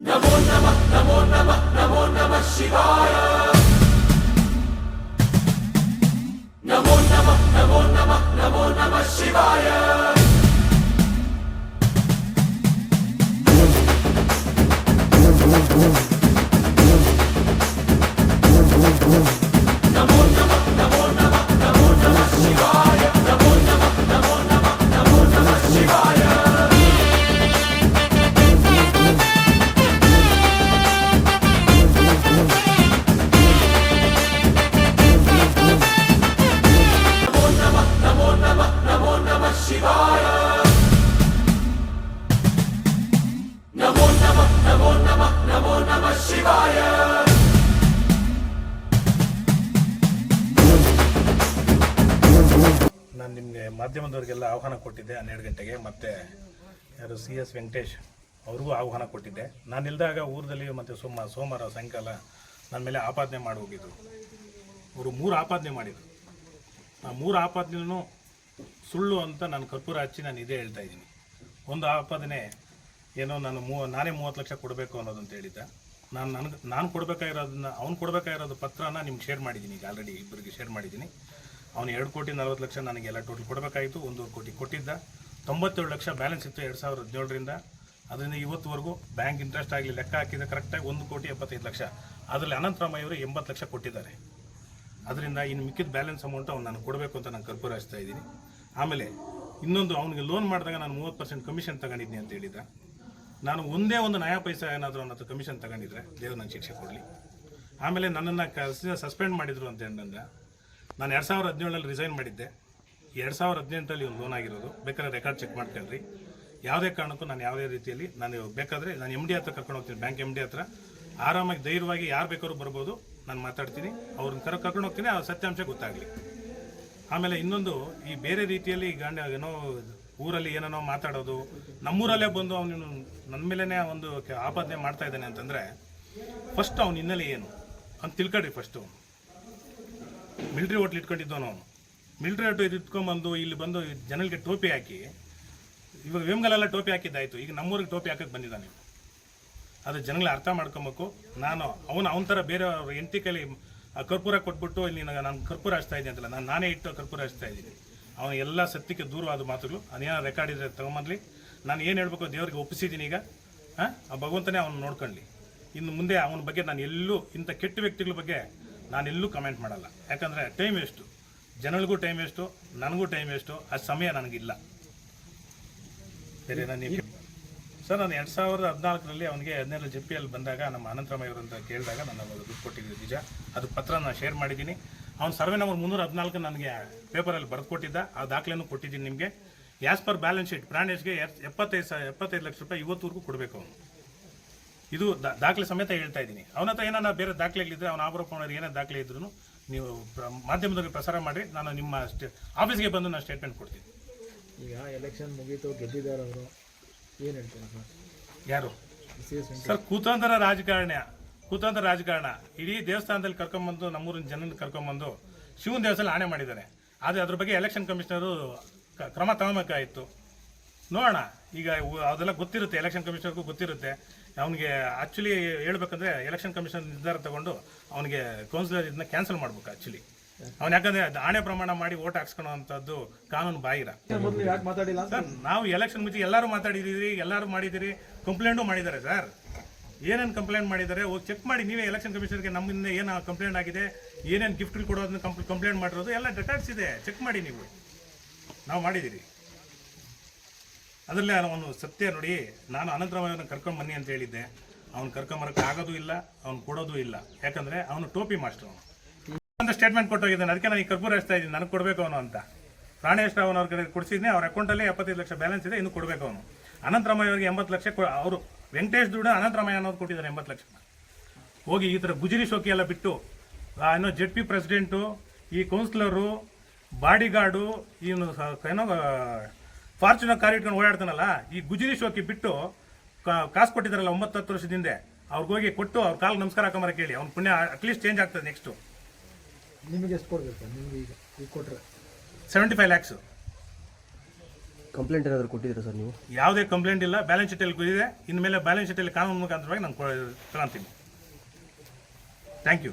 నమో నమ నమో నమ నమో నమ శివాయ. నమో నమ నమో నమ నమో నమ శివాయ. ಮಾಧ್ಯಮದವರಿಗೆಲ್ಲ ಆಹ್ವಾನ ಕೊಟ್ಟಿದ್ದೆ ಹನ್ನೆರಡು ಗಂಟೆಗೆ, ಮತ್ತು ಯಾರು ಸಿ ಎಸ್ ವೆಂಕಟೇಶ್ ಅವ್ರಿಗೂ ಆಹ್ವಾನ ಕೊಟ್ಟಿದ್ದೆ. ನಾನು ಇಲ್ದಾಗ ಊರಲ್ಲಿ ಮತ್ತು ಸೋಮ, ಸೋಮವಾರ ಸಾಯಂಕಾಲ ನನ್ನ ಮೇಲೆ ಆಪಾದನೆ ಮಾಡಿ ಹೋಗಿದ್ರು ಅವರು ಮೂರು ಆಪಾದನೆ ಮಾಡಿದರು. ಆ ಮೂರು ಆಪಾದನೆಯೂ ಸುಳ್ಳು ಅಂತ ನಾನು ಕರ್ಪೂರ ಹಚ್ಚಿ ನಾನು ಇದೇ ಹೇಳ್ತಾ ಇದ್ದೀನಿ. ಒಂದು ಆಪಾದನೆ ಏನೋ ನಾನು ಮೂವ ನಾನೇ ಮೂವತ್ತು ಲಕ್ಷ ಕೊಡಬೇಕು ಅನ್ನೋದಂತ ಹೇಳಿದ್ದ. ನಾನು ನನಗೆ, ನಾನು ಕೊಡಬೇಕಾಗಿರೋದನ್ನ, ಅವ್ನು ಕೊಡಬೇಕಾಗಿರೋದು ಪತ್ರನ ನಿಮ್ಗೆ ಶೇರ್ ಮಾಡಿದ್ದೀನಿ ಈಗ ಆಲ್ರೆಡಿ ಇಬ್ಬರಿಗೆ ಶೇರ್ ಮಾಡಿದ್ದೀನಿ. ಅವನು ಎರಡು ಕೋಟಿ ನಲ್ವತ್ತು ಲಕ್ಷ ನನಗೆಲ್ಲ ಟೋಟಲ್ ಕೊಡಬೇಕಾಯಿತು. ಒಂದೂವರೆ ಕೋಟಿ ಕೊಟ್ಟಿದ್ದ. ತೊಂಬತ್ತೇಳು ಲಕ್ಷ ಬ್ಯಾಲೆನ್ಸ್ ಇತ್ತು ಎರಡು ಸಾವಿರದ ಹದಿನೇಳರಿಂದ. ಅದರಿಂದ ಇವತ್ತುವರೆಗೂ ಬ್ಯಾಂಕ್ ಇಂಟ್ರೆಸ್ಟ್ ಆಗಲಿ ಲೆಕ್ಕ ಹಾಕಿದ ಕರೆಕ್ಟಾಗಿ ಒಂದು ಕೋಟಿ ಎಪ್ಪತ್ತೈದು ಲಕ್ಷ. ಅದರಲ್ಲಿ ಅನಂತರಾಮಯ್ಯ ಅವರು ಎಂಬತ್ತು ಲಕ್ಷ ಕೊಟ್ಟಿದ್ದಾರೆ. ಅದರಿಂದ ಇನ್ನು ಮಿಕ್ಕಿದ ಬ್ಯಾಲೆನ್ಸ್ ಅಮೌಂಟ್ ಅವ್ನು ನಾನು ಕೊಡಬೇಕು ಅಂತ ನಾನು ಕರ್ಪೂರ ಹಚ್ತಾ ಇದ್ದೀನಿ. ಆಮೇಲೆ ಇನ್ನೊಂದು ಅವನಿಗೆ ಲೋನ್ ಮಾಡಿದಾಗ ನಾನು ಮೂವತ್ತು ಪರ್ಸೆಂಟ್ ಕಮಿಷನ್ ತಗೊಂಡಿದ್ದೀನಿ ಅಂತ ಹೇಳಿದ್ದ. ನಾನು ಒಂದೇ ಒಂದು ನಯಾ ಪೈಸಾ ಏನಾದರೂ ಹತ್ರ ಕಮಿಷನ್ ತಗೊಂಡಿದ್ರೆ ದೇವ್ರು ನನ್ನ ಶಿಕ್ಷೆ ಕೊಡಲಿ. ಆಮೇಲೆ ನನ್ನನ್ನು ಕಸ ಸಸ್ಪೆಂಡ್ ಮಾಡಿದರು ಅಂತ ಹೇಳಿದ್ರೆ ನಾನು ಎರಡು ಸಾವಿರದ ಹದಿನೇಳಲ್ಲಿ ರಿಸೈನ್ ಮಾಡಿದ್ದೆ. ಎರಡು ಸಾವಿರದ ಹದಿನೆಂಟರಲ್ಲಿ ಒಂದು ಲೋನ್ ಆಗಿರೋದು. ಬೇಕಾದ್ರೆ ರೆಕಾರ್ಡ್ ಚೆಕ್ ಮಾಡ್ಕೊಳ್ರಿ ಯಾವುದೇ ಕಾರಣಕ್ಕೂ ನಾನು ಯಾವುದೇ ರೀತಿಯಲ್ಲಿ ನಾನು ಬೇಕಾದರೆ ನಾನು ಎಂ ಡಿ ಹತ್ರ ಕರ್ಕೊಂಡು ಹೋಗ್ತೀನಿ. ಬ್ಯಾಂಕ್ ಎಂ ಡಿ ಹತ್ರ. ಆರಾಮಾಗಿ, ಧೈರ್ಯವಾಗಿ ಯಾರು ಬೇಕಾದ್ರೂ ಬರ್ಬೋದು. ನಾನು ಮಾತಾಡ್ತೀನಿ. ಅವ್ರನ್ನ ಕರ ಕರ್ಕೊಂಡು ಹೋಗ್ತೀನಿ. ಆ ಸತ್ಯಾಂಶ ಗೊತ್ತಾಗಲಿ. ಆಮೇಲೆ ಇನ್ನೊಂದು, ಈ ಬೇರೆ ರೀತಿಯಲ್ಲಿ ಗಾಂಡ ಏನೋ ಊರಲ್ಲಿ ಏನೇನೋ ಮಾತಾಡೋದು. ನಮ್ಮೂರಲ್ಲೇ ಬಂದು ಅವನು ನನ್ನ ಮೇಲೇ ಒಂದು ಆಪಾದನೆ ಮಾಡ್ತಾ ಇದ್ದಾನೆ ಅಂತಂದರೆ ಫಸ್ಟ್ ಅವನ ಹಿನ್ನೆಲೆ ಏನು? ಅಂತ ತಿಳ್ಕೊಳ್ರಿ ಫಸ್ಟು ಮಿಲ್ಟ್ರಿ ಹೋಟ್ಲ್ ಇಟ್ಕೊಂಡಿದ್ದವನು ಅವನು ಮಿಲ್ಟ್ರಿ ಹೋಟ್ಲ್ ಇಟ್ಕೊಂಡ್ಬಂದು ಇಲ್ಲಿ ಬಂದು ಜನಗಳಿಗೆ ಟೋಪಿ ಹಾಕಿ, ಇವಾಗ ವೇಮ್ಗಲೆಲ್ಲ ಟೋಪಿ ಹಾಕಿದ್ದಾಯಿತು. ಈಗ ನಮ್ಮೂರಿಗೆ ಟೋಪಿ ಹಾಕಕ್ಕೆ ಬಂದಿದ್ದಾನೆ ಅದು ಜನಗಳ ಅರ್ಥ ಮಾಡ್ಕೊಬೇಕು. ನಾನು ಅವನು ಅವನ ಥರ ಬೇರೆ ಅವ್ರ ಹೆಂಡತಿ ಕೈಲಿ ಕರ್ಪೂರ ಕೊಟ್ಬಿಟ್ಟು ಇಲ್ಲಿ ನನಗೆ ನಾನು ಕರ್ಪೂರ ಹಚ್ತಾ ಇದ್ದೀನಿ ಅಂತಲ್ಲ, ನಾನು ನಾನೇ ಇಟ್ಟು ಕರ್ಪೂರ ಹಚ್ತಾ ಇದ್ದೀನಿ. ಅವನು ಎಲ್ಲ ಸತ್ಯಕ್ಕೆ ದೂರವಾದ ಮಾತುಗಳು. ಅದೇನೋ ರೆಕಾರ್ಡ್ ಇದ್ರೆ ತಗೊಂಬನ್ಲಿ ನಾನು ಏನು ಹೇಳಬೇಕು ದೇವರಿಗೆ ಒಪ್ಪಿಸಿದ್ದೀನಿ ಈಗ. ಹಾಂ ಆ ಭಗವಂತನೇ ಅವನು ನೋಡ್ಕೊಳ್ಳಿ ಇನ್ನು ಮುಂದೆ ಅವನ ಬಗ್ಗೆ ನಾನು ಎಲ್ಲೂ ಇಂಥ ಕೆಟ್ಟ ವ್ಯಕ್ತಿಗಳ ಬಗ್ಗೆ ನಾನೆಲ್ಲೂ ಕಮೆಂಟ್ ಮಾಡಲ್ಲ. ಯಾಕಂದರೆ ಟೈಮ್ ಎಷ್ಟು ಜನಗಳಿಗೂ ಟೈಮ್ ಎಷ್ಟು ನನಗೂ ಟೈಮ್ ವೇಸ್ಟು ಆ ಸಮಯ ನನಗಿಲ್ಲ. ಬೇರೆ ನಾನು ಸರ್, ನಾನು ಎರಡು ಸಾವಿರದ ಹದಿನಾಲ್ಕರಲ್ಲಿ ಅವನಿಗೆ ಹದಿನೇಳು ಜಿ ಪಿ ಬಂದಾಗ ನಮ್ಮ ಅನಂತರಾಮಯ್ಯ ಕೇಳಿದಾಗ ನಾನು ಅವರು ದುಡ್ಡು ಕೊಟ್ಟಿದ್ದೆ ನಿಜ. ಅದು ಪತ್ರ ನಾನು ಶೇರ್ ಮಾಡಿದ್ದೀನಿ. ಅವ್ನು ಸರ್ವೆ ನಂಬರ್ ಮುನ್ನೂರ ಹದಿನಾಲ್ಕು ನನಗೆ ಪೇಪರಲ್ಲಿ ಬರೆದು ಕೊಟ್ಟಿದ್ದ ಆ ದಾಖಲೆನೂ ಕೊಟ್ಟಿದ್ದೀನಿ ನಿಮಗೆ. ಆ್ಯಸ್ ಪರ್ ಬ್ಯಾಲೆನ್ಸ್ ಶೀಟ್ ಪ್ರಾಣೇಶ್ಗೆ ಎಪ್ಪತ್ತೈದು ಸಾವಿರ ಎಪ್ಪತ್ತೈದು ಲಕ್ಷ ರೂಪಾಯಿ ಇವತ್ತುವರೆಗೂ ಕೊಡಬೇಕು ಅವನು. ಇದು ದಾಖಲೆ ಸಮೇತ ಹೇಳ್ತಾ ಇದ್ದೀನಿ. ಅವನ ಹತ್ರ ಏನಾರ ಬೇರೆ ದಾಖಲೆಗಳಿದ್ರೆ ಅವನ ಆರೋಪಣರು ಏನೇ ದಾಖಲೆ ಇದ್ರೂ ನೀವು ಮಾಧ್ಯಮದಲ್ಲಿ ಪ್ರಸಾರ ಮಾಡಿ ನಾನು ನಿಮ್ಮ ಆಫೀಸ್ಗೆ ಬಂದು ನಾನು ಸ್ಟೇಟ್ಮೆಂಟ್ ಕೊಡ್ತೀನಿ. ಈಗ ಎಲೆಕ್ಷನ್ ಮುಗಿತು ಗೆದ್ದಿದ್ದಾರೆ ಅವರು. ಏನು ಹೇಳ್ತಾರೆ ಸರ್? ಯಾರು? ಸರ್ ಕುತಂತ್ರ ರಾಜಕಾರಣ. ಕುತಂತ್ರ ರಾಜಕಾರಣ. ಇಡೀ ದೇವಸ್ಥಾನದಲ್ಲಿ ಕರ್ಕೊಂಬಂದು ನಮ್ಮೂರಿನ ಜನನ ಕರ್ಕೊಂಬಂದು ಶಿವನ ದೇವಸ್ಥಾನ ಆಣೆ ಮಾಡಿದ್ದಾರೆ. ಆದರೆ ಅದ್ರ ಬಗ್ಗೆ ಎಲೆಕ್ಷನ್ ಕಮಿಷನರು ಕ್ರಮ ತಗೋಬೇಕಾಯಿತು ನೋಡೋಣ. ಈಗ ಅದೆಲ್ಲ ಗೊತ್ತಿರುತ್ತೆ ಎಲೆಕ್ಷನ್ ಕಮಿಷನ್ಗೂ ಗೊತ್ತಿರುತ್ತೆ. ಅವನಿಗೆ ಆ್ಯಕ್ಚುಲಿ ಹೇಳ್ಬೇಕಂದ್ರೆ ಎಲೆಕ್ಷನ್ ಕಮಿಷನ್ ನಿರ್ಧಾರ ತಗೊಂಡು ಅವನಿಗೆ ಕೌನ್ಸಿಲರ್ ಇದನ್ನ ಕ್ಯಾನ್ಸಲ್ ಮಾಡ್ಬೇಕು ಆ್ಯಕ್ಚುಲಿ ಅವ್ನು ಯಾಕಂದ್ರೆ ಆಣೆ ಪ್ರಮಾಣ ಮಾಡಿ ಓಟ್ ಹಾಕ್ಸ್ಕೊಳ್ಳೋ ಅಂಥದ್ದು ಕಾನೂನು ಮಾತಾಡಿಲ್ಲ? ಸರ್ ನಾವು ಎಲೆಕ್ಷನ್ ಮುಂಚೆ ಎಲ್ಲರೂ ಮಾತಾಡಿದ್ದೀರಿ ಎಲ್ಲರೂ ಮಾಡಿದಿರಿ ಕಂಪ್ಲೇಂಟು ಮಾಡಿದ್ದಾರೆ ಸರ್. ಏನೇನು ಕಂಪ್ಲೇಂಟ್ ಮಾಡಿದ್ದಾರೆ ಹೋಗಿ ಚೆಕ್ ಮಾಡಿ ನೀವೇ ಎಲೆಕ್ಷನ್ ಕಮಿಷನ್ಗೆ ನಮ್ಮಿಂದ ಏನು ಕಂಪ್ಲೇಂಟ್ ಆಗಿದೆ ಏನೇನು ಗಿಫ್ಟ್ಗಳು ಕೊಡೋದನ್ನ ಕಂಪ್ ಕಂಪ್ಲೇಂಟ್ ಮಾಡಿರೋದು ಎಲ್ಲ ರೆಕಾರ್ಡ್ಸ್ ಇದೆ. ಚೆಕ್ ಮಾಡಿ ನೀವು. ನಾವು ಮಾಡಿದ್ದೀರಿ ಅದರಲ್ಲಿ ಅವನು ಸತ್ಯ ನೋಡಿ, ನಾನು ಅನಂತರವನ್ನು ಕರ್ಕೊಂಡು ಬನ್ನಿ ಅಂತ ಹೇಳಿದ್ದೆ. ಅವ್ನು ಕರ್ಕೊಂಬರಕ್ಕೆ ಆಗೋದು ಇಲ್ಲ, ಅವ್ನು ಕೊಡೋದು ಇಲ್ಲ. ಯಾಕಂದ್ರೆ ಅವನು ಟೋಪಿ ಮಾಸ್ಟರ್ ಅವನು. ಒಂದು ಸ್ಟೇಟ್ಮೆಂಟ್ ಕೊಟ್ಟೋಗಿದ್ದಾನೆ ಅದಕ್ಕೆ ನಾನು ಈ ಕರ್ಪೂರ ಹಚ್ತಾ ಇದ್ದೀನಿ. ನನಗೆ ಕೊಡಬೇಕು ಅವನು ಅಂತ. ಪ್ರಾಣೇಶ್ ರಾವ್ ಅವ್ರ ಕಡೆ ಕೊಡಿಸಿದ್ನೆ, ಅವ್ರ ಅಕೌಂಟಲ್ಲಿ ಎಪ್ಪತ್ತೈದು ಲಕ್ಷ ಬ್ಯಾಲೆನ್ಸ್ ಇದೆ, ಇನ್ನು ಕೊಡಬೇಕು ಅವನು. ಅನಂತರಾಮಯ್ಯ ಅವರಿಗೆ ಎಂಬತ್ತು ಲಕ್ಷ ಅವರು ವೆಂಕಟೇಶ್ ದುಡ್ಡು ಅನಂತರಾಮಯ್ಯ ಅನ್ನೋದು ಕೊಟ್ಟಿದ್ದಾರೆ ಎಂಬತ್ತು ಲಕ್ಷ. ಹೋಗಿ ಈ ಥರ ಗುಜರಿ ಶೋಕಿ ಎಲ್ಲ ಬಿಟ್ಟು ಏನೋ ಜೆಡ್ ಪಿ ಪ್ರೆಸಿಡೆಂಟು ಈ ಕೌನ್ಸಿಲರು ಬಾಡಿಗಾರ್ಡು ಇನ್ನು ಏನೋ ಫಾರ್ಚುನರ್ ಕಾರ್ ಇಟ್ಕೊಂಡು ಓಡಾಡ್ತಾನಲ್ಲ ಈ ಗುಜರಿ ಶೋಕಿ ಬಿಟ್ಟು ಕಾ- ಕಾಸು ಕೊಟ್ಟಿದ್ದಾರಲ್ಲ ಒಂಬತ್ತು ಹತ್ತು ವರ್ಷದ ಹಿಂದೆ ಅವ್ರಿಗೆ ಹೋಗಿ ಕೊಟ್ಟು ಅವ್ರ ಕಾಲು ನಮಸ್ಕಾರ ಹಾಕೊಂಬರ ಕೇಳಿ. ಅವ್ನ ಪುಣ್ಯ ಅಟ್ಲೀಸ್ಟ್ ಚೇಂಜ್ ಆಗ್ತದೆ ನೆಕ್ಸ್ಟು ನಿಮಗೆ ಎಷ್ಟು ಕೊಡ್ಬೇಕು ಸರ್? ನಿಮ್ಗೆ ಈಗ ಈಗ ಕೊಟ್ರೆ. ಸೆವೆಂಟಿ ಫೈವ್ ಲ್ಯಾಕ್ಸು ಕಂಪ್ಲೇಂಟ್ ಏನಾದರೂ ಕೊಟ್ಟಿದ್ದೀರಾ ಸರ್ ನೀವು? ಯಾವುದೇ ಕಂಪ್ಲೇಂಟ್ ಇಲ್ಲ. ಬ್ಯಾಲೆನ್ಸ್ ಶೀಟಲ್ಲಿ ಇದೆ ಇನ್ಮೇಲೆ ಬ್ಯಾಲೆನ್ಸ್ ಶೀಟಲ್ಲಿ ಕಾನೂನು ಮುಖಾಂತರವಾಗಿ ನಾನು ತಗೊಂತೀನಿ ಥ್ಯಾಂಕ್ ಯು